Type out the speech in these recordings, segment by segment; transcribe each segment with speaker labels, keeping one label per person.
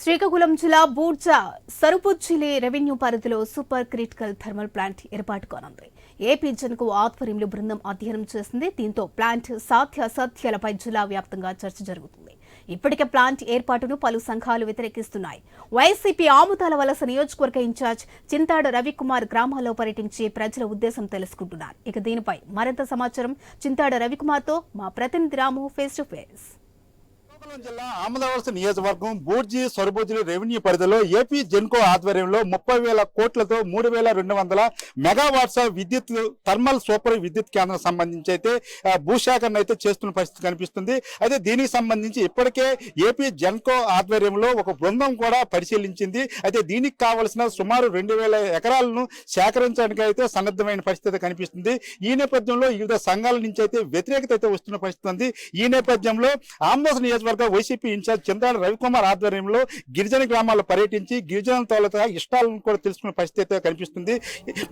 Speaker 1: శ్రీకాకుళం జిల్లా బూర్జా సరుపుచ్చిలి రెవెన్యూ పరిధిలో super critical thermal plant ఏర్పాటు కానుంది. ఏపీ జన్కు ఆధ్వర్యంలో బృందం అధ్యయనం చేసింది. దీంతో ప్లాంట్ సాధ్యాసాధ్యాలపై జిల్లా వ్యాప్తంగా చర్చ జరుగుతుంది. ఇప్పటికే ప్లాంట్ ఏర్పాటును పలు సంఘాలు వ్యతిరేకిస్తున్నాయి. వైసీపీ ఆముదాల వలస నియోజకవర్గ ఇన్ఛార్జ్ చింతాడ రవికుమార్ గ్రామాల్లో పర్యటించి ప్రజల ఉద్దేశం తెలుసుకుంటున్నారు. ఇక దీనిపై మరింత సమాచారం చింతాడ రవికుమార్తో మా ప్రతినిధి Ramu face to face
Speaker 2: Srikakulam జిల్లా ఆమదవలస నియోజకవర్గం బూర్జీ సొరబోజులు రెవెన్యూ పరిధిలో ఏపీ జెన్కో ఆధ్వర్యంలో ముప్పై వేల కోట్లతో మూడు వేల రెండు వందల మెగావాట్స్ విద్యుత్ థర్మల్ సూపర్ విద్యుత్ కేంద్రం సంబంధించి అయితే భూసేకరణ అయితే చేస్తున్న పరిస్థితి కనిపిస్తుంది. అయితే దీనికి సంబంధించి ఇప్పటికే ఏపీ జెన్కో ఆధ్వర్యంలో ఒక బృందం కూడా పరిశీలించింది. అయితే దీనికి కావలసిన సుమారు రెండు వేల ఎకరాలను సేకరించడానికి అయితే సన్నద్ధమైన పరిస్థితి కనిపిస్తుంది. ఈ నేపథ్యంలో వివిధ సంఘాల నుంచి అయితే వ్యతిరేకత అయితే వస్తున్న పరిస్థితి ఉంది. ఈ నేపథ్యంలో ఆంధ్రప్రదేశ్ నియోజకవర్గం వైసీపీ ఇన్ఛార్జ్ చంద్రాల రవికుమార్ ఆధ్వర్యంలో గిరిజన గ్రామాల్లో పర్యటించి గిరిజన తోలత ఇష్టాలను కూడా తెలుసుకునే పరిస్థితి అయితే కనిపిస్తుంది.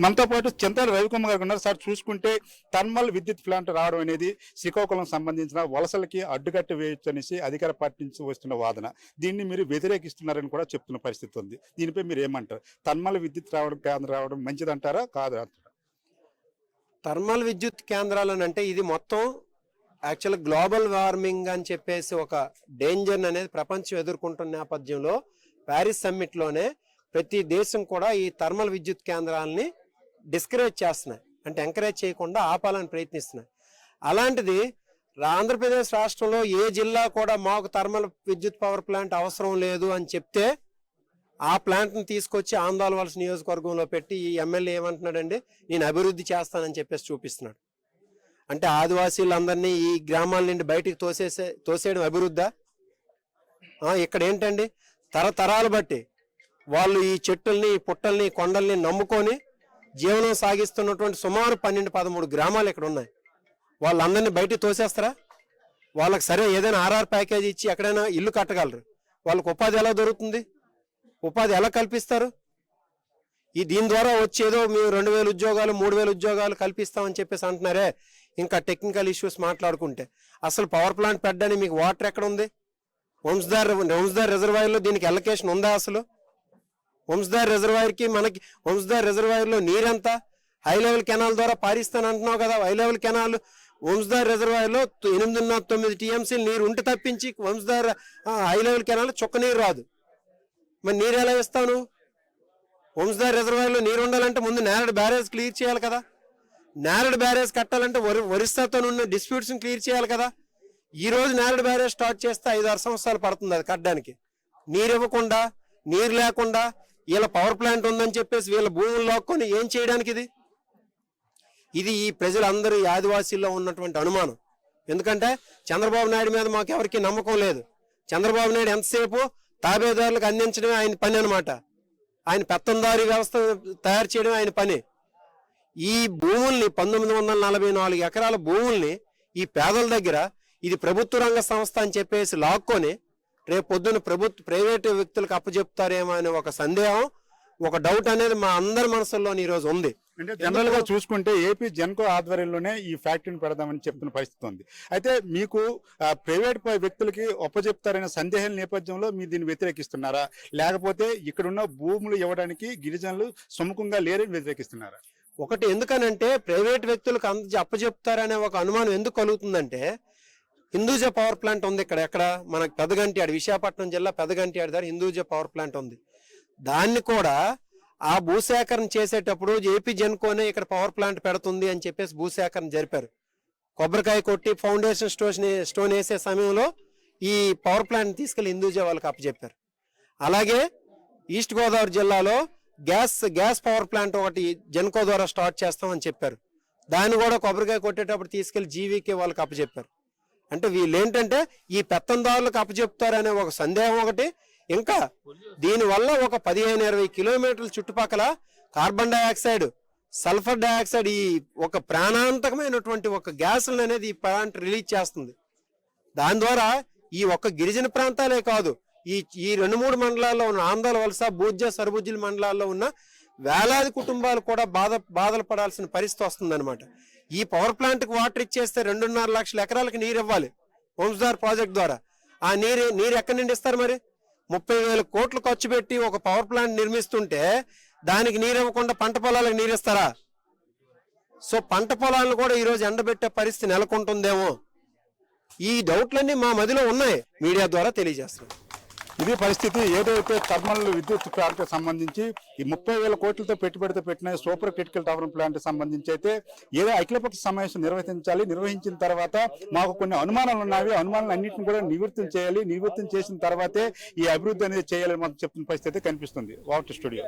Speaker 2: మనతో పాటు చంద్రాల రవికుమార్ గారు ఉన్నారు. సార్ చూసుకుంటే థర్మల్ విద్యుత్ ప్లాంట్ రావడం అనేది శ్రీకాకుళం సంబంధించిన వలసలకి అడ్డుకట్ట వేయొచ్చు అనేసి అధికార పార్టీ నుంచి వస్తున్న వాదన. దీన్ని మీరు వ్యతిరేకిస్తున్నారని కూడా చెప్తున్న పరిస్థితి ఉంది. దీనిపై మీరు ఏమంటారు? థర్మల్ విద్యుత్ రావడం కేంద్రం రావడం మంచిదంటారా? కాదు
Speaker 3: థర్మల్ విద్యుత్ కేంద్రాలు అంటే ఇది మొత్తం యాక్చువల్ గ్లోబల్ వార్మింగ్ అని చెప్పేసి ఒక డేంజర్ అనేది ప్రపంచం ఎదుర్కొంటున్న నేపథ్యంలో ప్యారిస్ సమ్మిట్లోనే ప్రతి దేశం కూడా ఈ థర్మల్ విద్యుత్ కేంద్రాలని డిస్కరేజ్ చేస్తున్నాయి. అంటే ఎంకరేజ్ చేయకుండా ఆపాలని ప్రయత్నిస్తున్నాయి. అలాంటిది ఆంధ్రప్రదేశ్ రాష్ట్రంలో ఏ జిల్లా కూడా మాకు థర్మల్ విద్యుత్ పవర్ ప్లాంట్ అవసరం లేదు అని చెప్తే ఆ ప్లాంట్ని తీసుకొచ్చి ఆందోళన నియోజకవర్గంలో పెట్టి ఈ ఎమ్మెల్యే ఏమంటున్నాడండి? నేను అభివృద్ధి చేస్తానని చెప్పేసి చూపిస్తున్నాడు. అంటే ఆదివాసీలందరినీ ఈ గ్రామాల నుండి బయటికి తోసేసే తోసేయడం అభివృద్ధా? ఇక్కడ ఏంటండి? తరతరాలు బట్టి వాళ్ళు ఈ చెట్టుల్ని పుట్టల్ని కొండల్ని నమ్ముకొని జీవనం సాగిస్తున్నటువంటి సుమారు పన్నెండు పదమూడు గ్రామాలు ఇక్కడ ఉన్నాయి. వాళ్ళందరినీ బయటికి తోసేస్తారా? వాళ్ళకి సరే ఏదైనా ఆర్ఆర్ ప్యాకేజ్ ఇచ్చి ఎక్కడైనా ఇల్లు కట్టగలరు. వాళ్ళకి ఉపాధి ఎలా దొరుకుతుంది? ఉపాధి ఎలా కల్పిస్తారు? ఈ దీని ద్వారా వచ్చేదో మేము రెండు వేల ఉద్యోగాలు మూడు వేల ఉద్యోగాలు కల్పిస్తామని చెప్పేసి అంటున్నారే. ఇంకా టెక్నికల్ ఇష్యూస్ మాట్లాడుకుంటే. అసలు పవర్ ప్లాంట్ పెట్టడానికి మీకు వాటర్ ఎక్కడ ఉంది వంశధార్ వంశధార్ రిజర్వాయర్లో దీనికి ఎలకేషన్ ఉందా అసలు? వంశధార్ రిజర్వాయర్కి మనకి వంశధార్ రిజర్వాయర్లో నీరెంత? హై లెవెల్ కెనాల్ ద్వారా పారిస్తాను అంటున్నావు కదా హై లెవెల్ కెనాల్ వంశధార్ రిజర్వాయర్లో ఎనిమిదిన్నర తొమ్మిది టీఎంసీలు నీరు ఉంటే తప్పించి వంశధార్ హై లెవెల్ కెనాల్ చుక్క నీరు రాదు. మరి నీరు ఎలా ఇస్తాను వంశధార్ రిజర్వాయర్లో నీరు ఉండాలంటే ముందు నేరడు బ్యారేజ్ క్లియర్ చేయాలి కదా. నేరడ్ బ్యారేజ్ కట్టాలంటే ఒరి ఒరిస్సాతో ఉన్న డిస్ప్యూట్స్ క్లియర్ చేయాలి కదా? ఈ రోజు నేరడ్ బ్యారేజ్ స్టార్ట్ చేస్తే ఐదు ఆరు సంవత్సరాలు పడుతుంది అది కట్టడానికి. నీరు ఇవ్వకుండా నీరు లేకుండా వీళ్ళ పవర్ ప్లాంట్ ఉందని చెప్పేసి వీళ్ళ భూములు లాక్కొని ఏం చేయడానికి ఇది? ఇది ఈ ప్రజలందరూ ఆదివాసీల్లో ఉన్నటువంటి అనుమానం. ఎందుకంటే చంద్రబాబు నాయుడు మీద మాకు ఎవరికి నమ్మకం లేదు. చంద్రబాబు నాయుడు ఎంతసేపు తాబేదారులకు అందించడమే ఆయన పని అనమాట ఆయన పెత్తందారి వ్యవస్థ తయారు చేయడం ఆయన పని. ఈ భూముల్ని పంతొమ్మిది వందల నలభై నాలుగు ఎకరాల భూముల్ని ఈ పేదల దగ్గర ఇది ప్రభుత్వ రంగ సంస్థ అని చెప్పేసి లాక్కొని రేపు పొద్దున్న ప్రభుత్వ ప్రైవేటు వ్యక్తులకు అప్పచెప్తారేమో అనే ఒక సందేహం ఒక డౌట్ అనేది మా అందరి మనసుల్లో ఈ రోజు ఉంది.
Speaker 2: అంటే జనరల్గా చూసుకుంటే ఏపీ జెన్కో ఆధ్వర్యంలోనే ఈ ఫ్యాక్టరీని పెడదామని చెప్తున్న పరిస్థితి ఉంది. అయితే మీకు ప్రైవేట్ వ్యక్తులకి ఒప్పచెప్తారనే సందేహం నేపథ్యంలో మీరు దీన్ని వ్యతిరేకిస్తున్నారా? లేకపోతే ఇక్కడున్న భూములు ఇవ్వడానికి గిరిజనులు సుముఖంగా లేరని వ్యతిరేకిస్తున్నారా?
Speaker 3: ఒకటి ఎందుకనంటే ప్రైవేట్ వ్యక్తులకు అంత అప్పచెప్తారనే ఒక అనుమానం ఎందుకు కలుగుతుందంటే హిందూజా పవర్ ప్లాంట్ ఉంది ఇక్కడ ఎక్కడ? మనకు పెదగంటియాడు విశాఖపట్నం జిల్లా పెదగంటియాడు దగ్గర హిందూజా పవర్ ప్లాంట్ ఉంది. దాన్ని కూడా ఆ భూసేకరణ చేసేటప్పుడు ఏపీ జెన్కోనే ఇక్కడ పవర్ ప్లాంట్ పెడుతుంది అని చెప్పేసి భూసేకరణ జరిపారు. కొబ్బరికాయ కొట్టి ఫౌండేషన్ స్టోన్ స్టోన్ వేసే సమయంలో ఈ పవర్ ప్లాంట్ తీసుకెళ్ళి హిందూజా వాళ్ళకి అప్పచెప్పారు అలాగే ఈస్ట్ గోదావరి జిల్లాలో గ్యాస్ గ్యాస్ పవర్ ప్లాంట్ ఒకటి జెన్కో ద్వారా స్టార్ట్ చేస్తామని చెప్పారు. దాన్ని కూడా కొబ్బరికాయ కొట్టేటప్పుడు తీసుకెళ్ళి జీవీకే వాళ్ళకి అప్పచెప్పారు. అంటే వీళ్ళు ఏంటంటే ఈ పెత్తందారులకు అప్పచెప్తారనే ఒక సందేహం ఒకటి. ఇంకా దీనివల్ల ఒక పదిహేను ఇరవై కిలోమీటర్ల చుట్టుపక్కల కార్బన్ డైఆక్సైడ్ సల్ఫర్ డైఆక్సైడ్ ఈ ఒక ప్రాణాంతకమైనటువంటి ఒక గ్యాస్ అనేది ఈ ప్లాంట్ రిలీజ్ చేస్తుంది. దాని ద్వారా ఈ ఒక్క గిరిజన ప్రాంతాలే కాదు ఈ ఈ రెండు మూడు మండలాల్లో ఉన్న ఆంధ్ర వలస బూజ్జ సరుబుజ్జిల మండలాల్లో ఉన్న వేలాది కుటుంబాలు కూడా బాధ బాధలు పడాల్సిన పరిస్థితి వస్తుందన్నమాట. ఈ పవర్ ప్లాంట్కి వాటర్ ఇచ్చేస్తే రెండున్నర లక్షల ఎకరాలకు నీరు ఇవ్వాలి వంశధార్ ప్రాజెక్ట్ ద్వారా. ఆ నీరు నీరు ఎక్కడి నుండి ఇస్తారు మరి? ముప్పై వేల కోట్లు ఖర్చు పెట్టి ఒక పవర్ ప్లాంట్ నిర్మిస్తుంటే దానికి నీరు ఇవ్వకుండా పంట పొలాలకు నీరు ఇస్తారా? సో పంట పొలాలను కూడా ఈరోజు ఎండబెట్టే పరిస్థితి నెలకొంటుందేమో. ఈ డౌట్లన్నీ మా మదిలో ఉన్నాయి. మీడియా ద్వారా తెలియజేస్తున్నాం.
Speaker 2: ఇది పరిస్థితి ఏదైతే థర్మల్ విద్యుత్ ప్లాంట్ సంబంధించి ఈ ముప్పై వేల కోట్లతో పెట్టుబడితో పెట్టిన సూపర్ క్రిటికల్ టవర్ ప్లాంట్ సంబంధించి అయితే ఏదో అఖిలపక్ష సమావేశం నిర్వహించాలి. నిర్వహించిన తర్వాత మాకు కొన్ని అనుమానాలు ఉన్నాయి. అనుమానాలు అన్నింటిని కూడా నివృత్తం చేయాలి. నివృత్తం చేసిన తర్వాతే ఈ అభివృద్ధి అనేది చేయాలని మనం చెప్తున్న పరిస్థితి కనిపిస్తుంది. Water studio?